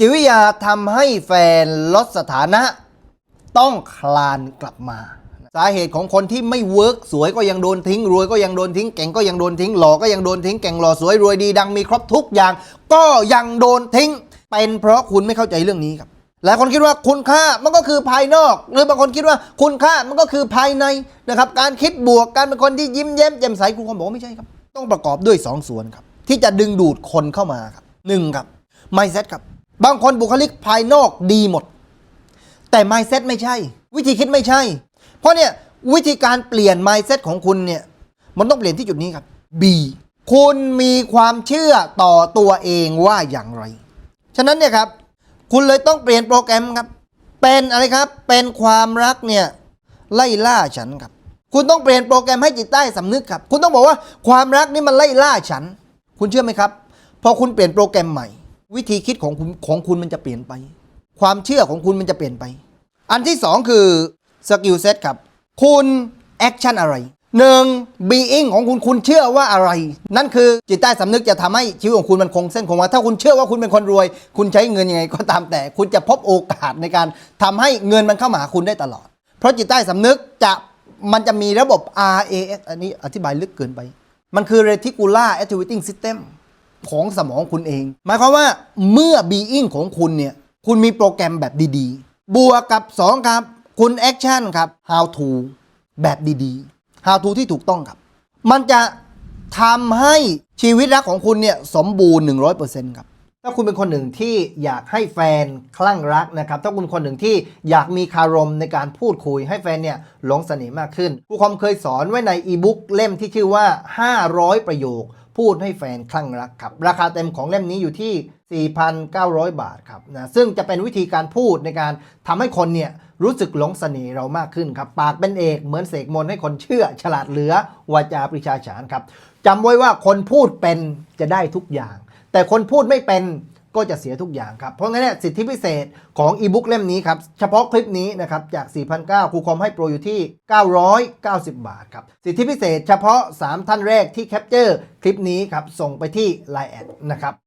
จิตวิทยาทำให้แฟนลดสถานะ ต้องคลานกลับมา สาเหตุของคนที่ไม่เวิร์กสวยก็ยังโดนทิ้ง รวยก็ยังโดนทิ้งเก่งก็ยังโดนทิ้งหล่อก็ยังโดนทิ้งเก่งหล่อสวยรวยดีดังมีครบทุกอย่าง ก็ยังโดนทิ้ง เป็นเพราะคุณไม่เข้าใจเรื่องนี้ครับหลายคนคิดว่าคุณค่ามันก็คือภายนอก หรือบางคนคิดว่าคุณค่ามันก็คือภายในนะครับการคิดบวกการเป็นคนที่ยิ้มแย้มแจ่มใสคุณคนบอกว่าไม่ใช่ครับ ต้องประกอบด้วยสองส่วนครับ ที่จะดึงดูดคนเข้ามาครับหนึ่งครับ mindset ครับ บางคนบุคลิกภายนอกดีหมด แต่ mindset ไม่ใช่ วิธีคิดไม่ใช่ เพราะเนี่ยวิธีการเปลี่ยน mindset ของคุณเนี่ยมันต้องเปลี่ยนที่จุดนี้ครับ B คุณมีความเชื่อต่อตัวเองว่าอย่างไร ฉะนั้นเนี่ยครับคุณเลยต้องเปลี่ยนโปรแกรมครับ เป็นอะไรครับ เป็นความรักเนี่ยไล่ล่าฉันครับ คุณต้องเปลี่ยนโปรแกรมให้จิตใต้สำนึกครับ คุณต้องบอกว่าความรักนี่มันไล่ล่าฉัน คุณเชื่อไหมครับ พอคุณเปลี่ยนโปรแกรมใหม่ วิธีคิดของคุณของคุณมันจะเปลี่ยนไป ความเชื่อของคุณมันจะเปลี่ยนไป อันที่สองคือสกิลเซ็ตครับ คุณแอคชั่นอะไรหนึ่ง being ของคุณคุณเชื่อว่าอะไร นั่นคือจิตใต้สำนึกจะทำให้ชีวิตของคุณมันคงเส้นคงวาถ้าคุณเชื่อว่าคุณเป็นคนรวย คุณใช้เงินยังไงก็ตามแต่ คุณจะพบโอกาสในการทำให้เงินมันเข้ามาหาคุณได้ตลอด เพราะจิตใต้สำนึกจะมันจะมีระบบ RAS อันนี้อธิบายลึกเกินไป มันคือ reticular activating system ของสมองคุณเอง หมายความว่าเมื่อ being ของคุณเนี่ย คุณมีโปรแกรมแบบดีๆ บวกกับ 2 ครับ คุณ action ครับ how to แบบดีๆ how to ที่ถูกต้องครับ มันจะทำให้ชีวิตรักของคุณเนี่ย สมบูรณ์ 100%ครับถ้าคุณเป็นคนหนึ่งที่อยากให้แฟนคลั่งรักนะครับ ถ้าคุณคนหนึ่งที่อยากมีคารมในการพูดคุยให้แฟนเนี่ยหลงเสน่ห์มากขึ้นครูคอมเคยสอนไว้ในอีบุ๊กเล่มที่ชื่อว่า 500 ประโยค พูดให้แฟนคลั่งรักครับ ราคาเต็มของเล่มนี้อยู่ที่ 4,900 บาทครับนะซึ่งจะเป็นวิธีการพูดในการทำให้คนเนี่ยรู้สึกหลงเสน่ห์เรามากขึ้นครับ ปากเป็นเอกเหมือนเสกมนให้คนเชื่อ ฉลาดเหลือวาจาปริชาฉานครับจำไว้ว่าคนพูดเป็นจะได้ทุกอย่าง แต่คนพูดไม่เป็น ก็จะเสียทุกอย่างครับ เพราะงั้นเนี่ยสิทธิพิเศษของอีบุ๊กเล่มนี้ครับ เฉพาะคลิปนี้นะครับ จาก 4,900ครูคอมให้โปรอยู่ที่ 990 บาทครับ สิทธิพิเศษเฉพาะ 3 ท่านแรกที่แคปเจอร์คลิปนี้ครับ ส่งไปที่ Line แอดนะครับ